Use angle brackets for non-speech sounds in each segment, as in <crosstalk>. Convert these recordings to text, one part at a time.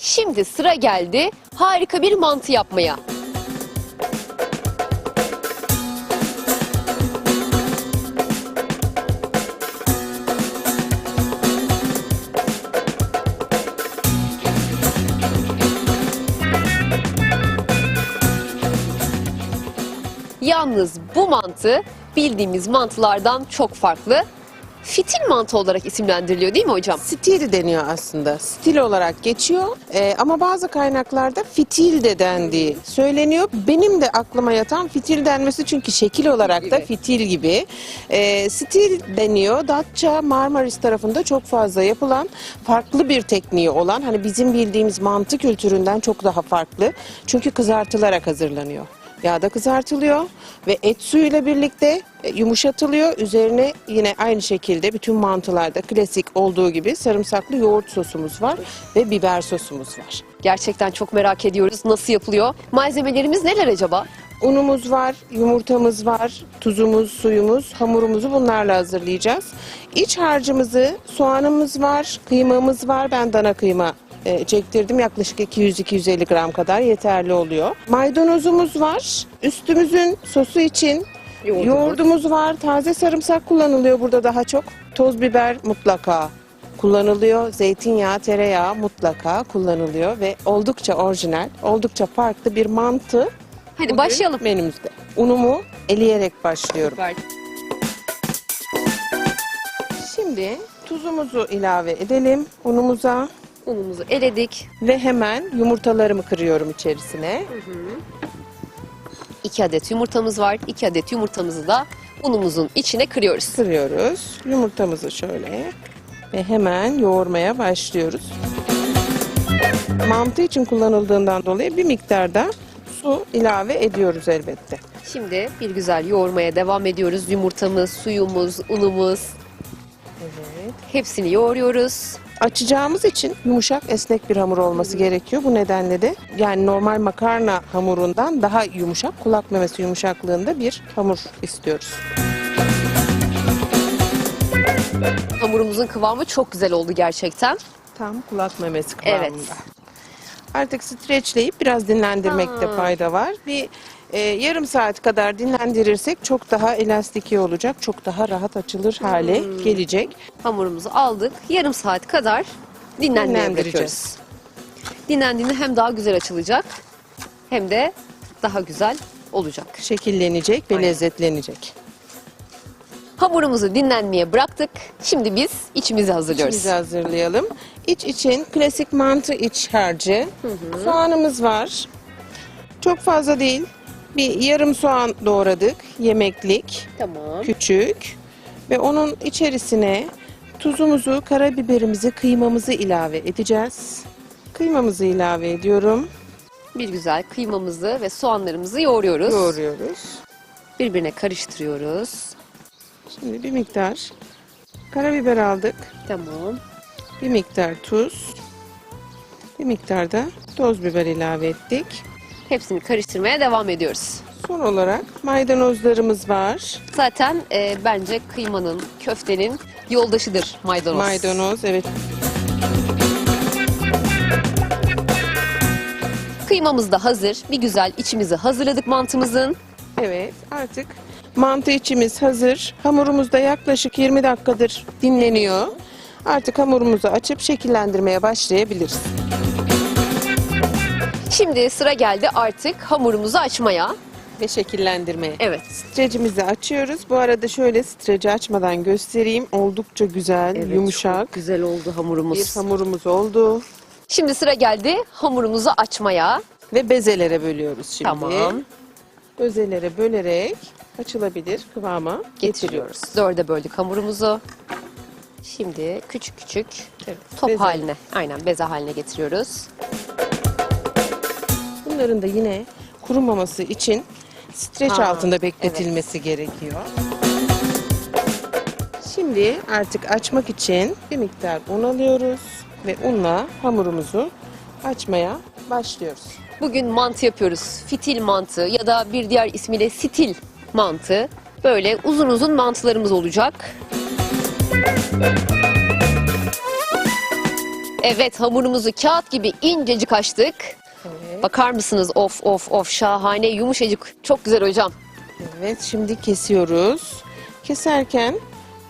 Şimdi sıra geldi harika bir mantı yapmaya. Yalnız bu mantı bildiğimiz mantılardan çok farklı. Fitil mantı olarak isimlendiriliyor değil mi hocam? Stil deniyor aslında. Stil olarak geçiyor Ee, ama bazı kaynaklarda fitil de dendiği söyleniyor. Benim de aklıma yatan fitil denmesi çünkü şekil olarak da fitil gibi. Ee, stil deniyor. Datça, Marmaris tarafında çok fazla yapılan farklı bir tekniği olan hani bizim bildiğimiz mantı kültüründen çok daha farklı. Çünkü kızartılarak hazırlanıyor. Yağda kızartılıyor ve et suyuyla birlikte e, yumuşatılıyor. Üzerine yine aynı şekilde bütün mantılarda klasik olduğu gibi sarımsaklı yoğurt sosumuz var ve biber sosumuz var. Gerçekten çok merak ediyoruz nasıl yapılıyor. Malzemelerimiz neler acaba? Unumuz var, yumurtamız var, tuzumuz, suyumuz, hamurumuzu bunlarla hazırlayacağız. İç harcımızı, soğanımız var, kıymamız var. Ben dana kıyma e, çektirdim. Yaklaşık 200-250 gram kadar yeterli oluyor. Maydanozumuz var. Üstümüzün sosu için Yoğurdumuz. yoğurdumuz var. Taze sarımsak kullanılıyor burada daha çok. Toz biber mutlaka kullanılıyor. Zeytinyağı, tereyağı mutlaka kullanılıyor ve oldukça orijinal, oldukça farklı bir mantı Hadi Bugün başlayalım. Menümüzde. Unumu eleyerek başlıyorum. Süper. Şimdi tuzumuzu ilave edelim unumuza Unumuzu eledik. ve hemen yumurtalarımı kırıyorum içerisine. 2 adet yumurtamız var. 2 adet yumurtamızı da unumuzun içine kırıyoruz. Kırıyoruz. Yumurtamızı şöyle ve hemen yoğurmaya başlıyoruz. Mantı için kullanıldığından dolayı bir miktarda su ilave ediyoruz elbette. Şimdi bir güzel yoğurmaya devam ediyoruz. Yumurtamız, suyumuz, unumuz Evet. hepsini yoğuruyoruz. Açacağımız için yumuşak esnek bir hamur olması gerekiyor. Bu nedenle de yani normal makarna hamurundan daha yumuşak kulak memesi yumuşaklığında bir hamur istiyoruz. Hamurumuzun kıvamı çok güzel oldu gerçekten. Tam kulak memesi kıvamında. Evet. Artık streçleyip biraz dinlendirmekte fayda var. Bir e, yarım saat kadar dinlendirirsek çok daha elastiki olacak. Çok daha rahat açılır hale Hmm. gelecek. Hamurumuzu aldık. Yarım saat kadar dinlenmeye Dinlendireceğiz. bırakıyoruz. Dinlendiğinde hem daha güzel açılacak hem de daha güzel olacak. Şekillenecek ve Aynen. lezzetlenecek. Hamurumuzu dinlenmeye bıraktık. Şimdi biz içimizi hazırlıyoruz. İçimizi hazırlayalım. İç için klasik mantı iç harcı. Soğanımız var. Çok fazla değil. Bir yarım soğan doğradık. Yemeklik. Tamam. Küçük. Ve onun içerisine tuzumuzu, karabiberimizi, kıymamızı ilave edeceğiz. Kıymamızı ilave ediyorum. Bir güzel kıymamızı ve soğanlarımızı yoğuruyoruz. Doğruyoruz. Birbirine karıştırıyoruz. Şimdi bir miktar karabiber aldık. Tamam. Bir miktar tuz. Bir miktar da toz biber ilave ettik. Hepsini karıştırmaya devam ediyoruz. Son olarak maydanozlarımız var. Zaten e, bence kıymanın, köftenin yoldaşıdır maydanoz. Maydanoz evet Kıymamız da hazır. Bir güzel içimizi hazırladık mantımızın. evet artık mantı içimiz hazır. Hamurumuz da yaklaşık 20 dakikadır dinleniyor. Artık hamurumuzu açıp şekillendirmeye başlayabiliriz. Şimdi sıra geldi artık hamurumuzu açmaya. Ve şekillendirmeye. Evet. Strecimizi açıyoruz. Bu arada şöyle streci açmadan göstereyim. Oldukça güzel, yumuşak Çok güzel oldu hamurumuz. bir hamurumuz oldu. Şimdi sıra geldi hamurumuzu açmaya. Ve bezelere bölüyoruz şimdi. Tamam. Bezelere bölerek açılabilir kıvama Getiriyoruz. Dörde böldük hamurumuzu. Şimdi küçük küçük Evet, top beze. haline, aynen beze haline getiriyoruz. Bunların da yine kurumaması için streç altında bekletilmesi gerekiyor. Şimdi artık açmak için bir miktar un alıyoruz ve unla hamurumuzu açmaya başlıyoruz. Bugün mantı yapıyoruz. Fitil mantı ya da bir diğer ismiyle stil mantı. Böyle uzun uzun mantılarımız olacak. Evet hamurumuzu kağıt gibi incecik açtık. Evet. Bakar mısınız? Of of of şahane yumuşacık. Çok güzel hocam. Evet şimdi kesiyoruz. Keserken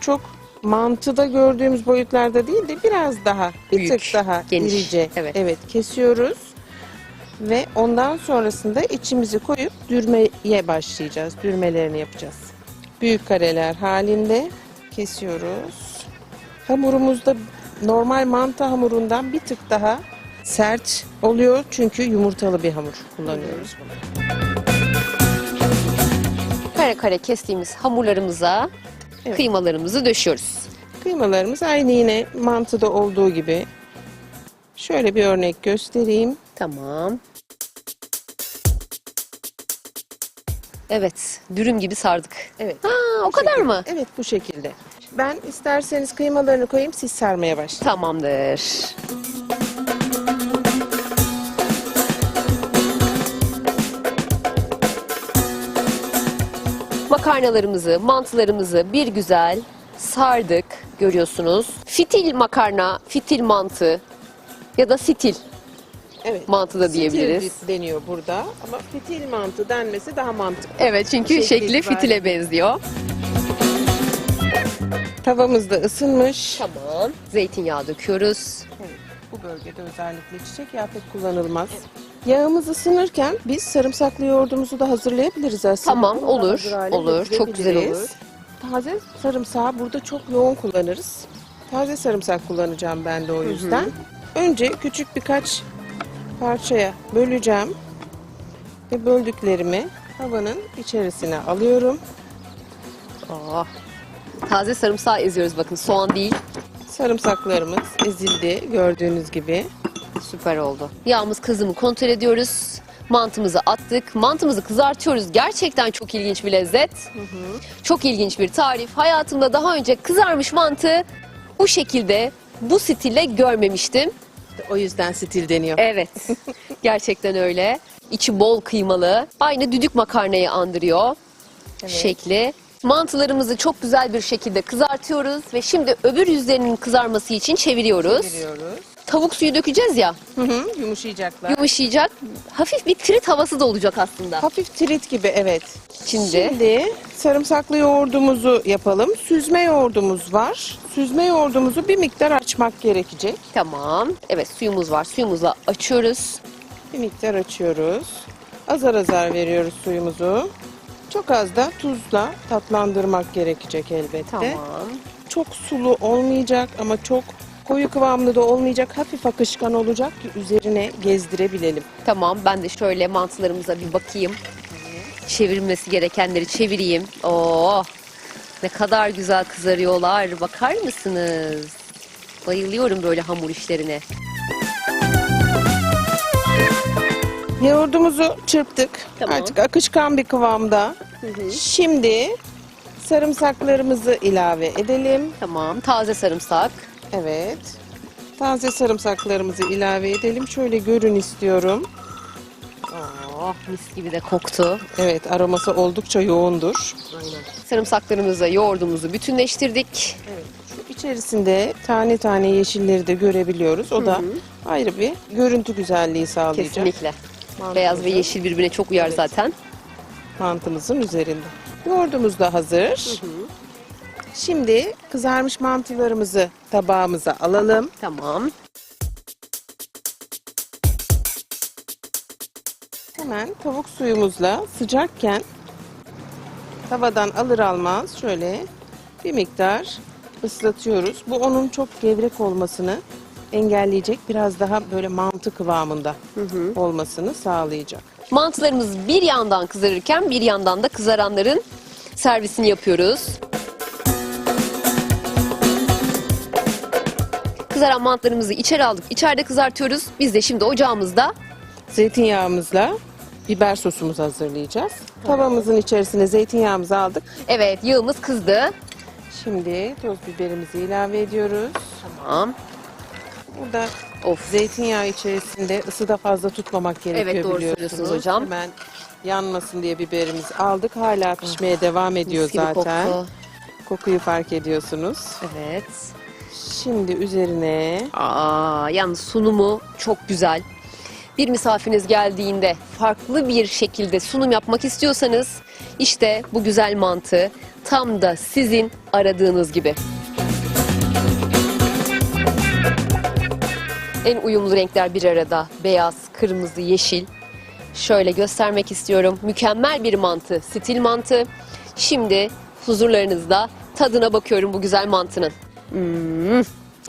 çok mantıda gördüğümüz boyutlarda değil de biraz daha bir Büyük, tık daha geniş. irice. Evet. kesiyoruz. Ve ondan sonrasında içimizi koyup dürmeye başlayacağız. Dürmelerini yapacağız. Büyük kareler halinde kesiyoruz. Hamurumuz da normal mantı hamurundan bir tık daha sert oluyor. Çünkü yumurtalı bir hamur kullanıyoruz. Kare kare kestiğimiz hamurlarımıza Evet. kıymalarımızı döşüyoruz. Kıymalarımız aynı yine mantıda olduğu gibi. Şöyle bir örnek göstereyim. Tamam. Evet, dürüm gibi sardık. Evet. Ha, o bu kadar şekilde. mı? Evet bu şekilde. Ben isterseniz kıymalarını koyayım siz sarmaya başlayın. Tamamdır. Makarnalarımızı, mantılarımızı bir güzel sardık görüyorsunuz. Fitil makarna, fitil mantı ya da stil Evet. mantı da diyebiliriz. deniyor burada ama fitil mantı denmesi daha mantıklı. Evet çünkü Şekli şekli itibariyle. fitile benziyor. Tavamız da ısınmış. Tamam. Zeytinyağı döküyoruz. Evet, bu bölgede özellikle çiçek yağı pek kullanılmaz. Yağımız ısınırken biz sarımsaklı yoğurdumuzu da hazırlayabiliriz aslında. Tamam, Bunu da olur, hazır hale olur. Çok güzel getirebiliriz. olur. Taze sarımsağı burada çok yoğun kullanırız. Taze sarımsak kullanacağım ben de o yüzden. Önce küçük birkaç parçaya böleceğim. Ve böldüklerimi havanın içerisine alıyorum. Aa, taze sarımsağı eziyoruz bakın soğan değil. Sarımsaklarımız ezildi gördüğünüz gibi. Süper oldu. Yağımız kızımı kontrol ediyoruz. Mantımızı attık. Mantımızı kızartıyoruz. Gerçekten çok ilginç bir lezzet. Çok ilginç bir tarif. Hayatımda daha önce kızarmış mantı bu şekilde, bu stille görmemiştim. O yüzden stil deniyor. Evet. <laughs> Gerçekten öyle. İçi bol kıymalı. Aynı düdük makarnayı andırıyor. Evet. Şekli. Mantılarımızı çok güzel bir şekilde kızartıyoruz ve şimdi öbür yüzlerinin kızarması için çeviriyoruz. Çeviriyoruz. Tavuk suyu dökeceğiz ya. Hı hı, yumuşayacaklar. Yumuşayacak. Hafif bir trit havası da olacak aslında. Hafif trit gibi evet. Şimdi, Şimdi sarımsaklı yoğurdumuzu yapalım. Süzme yoğurdumuz var. Süzme yoğurdumuzu bir miktar açmak gerekecek. tamam. Evet suyumuz var. Suyumuzla açıyoruz. Bir miktar açıyoruz. Azar azar veriyoruz suyumuzu. Çok az da tuzla tatlandırmak gerekecek elbette. Tamam. Çok sulu olmayacak ama çok koyu kıvamlı da olmayacak. Hafif akışkan olacak ki üzerine gezdirebilelim. Tamam. Ben de şöyle mantılarımıza bir bakayım. Çevirmesi gerekenleri çevireyim. Oo. Ne kadar güzel kızarıyorlar. Bakar mısınız? Bayılıyorum böyle hamur işlerine. Yoğurdumuzu çırptık. Tamam. Artık akışkan bir kıvamda. Şimdi sarımsaklarımızı ilave edelim. Tamam. Taze sarımsak. Evet. Taze sarımsaklarımızı ilave edelim. Şöyle görün istiyorum. Oh mis gibi de koktu. Evet aroması oldukça yoğundur. Sarımsaklarımızla yoğurdumuzu bütünleştirdik. Evet. Şu içerisinde tane tane yeşilleri de görebiliyoruz. O da ayrı bir görüntü güzelliği sağlayacak. Kesinlikle. Mantımızı Beyaz ve yeşil birbirine çok uyar Evet. zaten. Mantımızın üzerinde. Yoğurdumuz da hazır. Şimdi kızarmış mantılarımızı tabağımıza alalım. Tamam. Hemen tavuk suyumuzla sıcakken tavadan alır almaz şöyle bir miktar ıslatıyoruz. Bu onun çok gevrek olmasını engelleyecek. Biraz daha böyle mantı kıvamında olmasını sağlayacak. Mantılarımız bir yandan kızarırken bir yandan da kızaranların servisini yapıyoruz. Kızaran mantılarımızı içeri aldık. İçeride kızartıyoruz. Biz de şimdi ocağımızda Zeytinyağımızla biber sosumuzu hazırlayacağız. Tavamızın içerisine zeytinyağımızı aldık. evet yağımız kızdı. Şimdi toz biberimizi ilave ediyoruz. Tamam. Burada Of. zeytinyağı içerisinde ısı da fazla tutmamak gerekiyor Evet, doğru biliyorsunuz. söylüyorsunuz hocam. Hemen yanmasın diye biberimizi aldık. Hala pişmeye devam ediyor Mis gibi zaten. koktu. Kokuyu fark ediyorsunuz. Evet. Şimdi üzerine Aa, yalnız sunumu çok güzel. Bir misafiriniz geldiğinde farklı bir şekilde sunum yapmak istiyorsanız işte bu güzel mantı tam da sizin aradığınız gibi. En uyumlu renkler bir arada. Beyaz, kırmızı, yeşil. Şöyle göstermek istiyorum. Mükemmel bir mantı, stil mantı. Şimdi huzurlarınızda tadına bakıyorum bu güzel mantının. Hmm,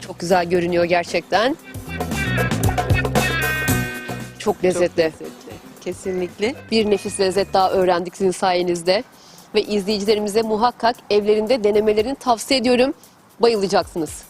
çok güzel görünüyor gerçekten. Çok lezzetli. Çok lezzetli. Kesinlikle. Bir nefis lezzet daha öğrendik sizin sayenizde. Ve izleyicilerimize muhakkak evlerinde denemelerini tavsiye ediyorum. Bayılacaksınız.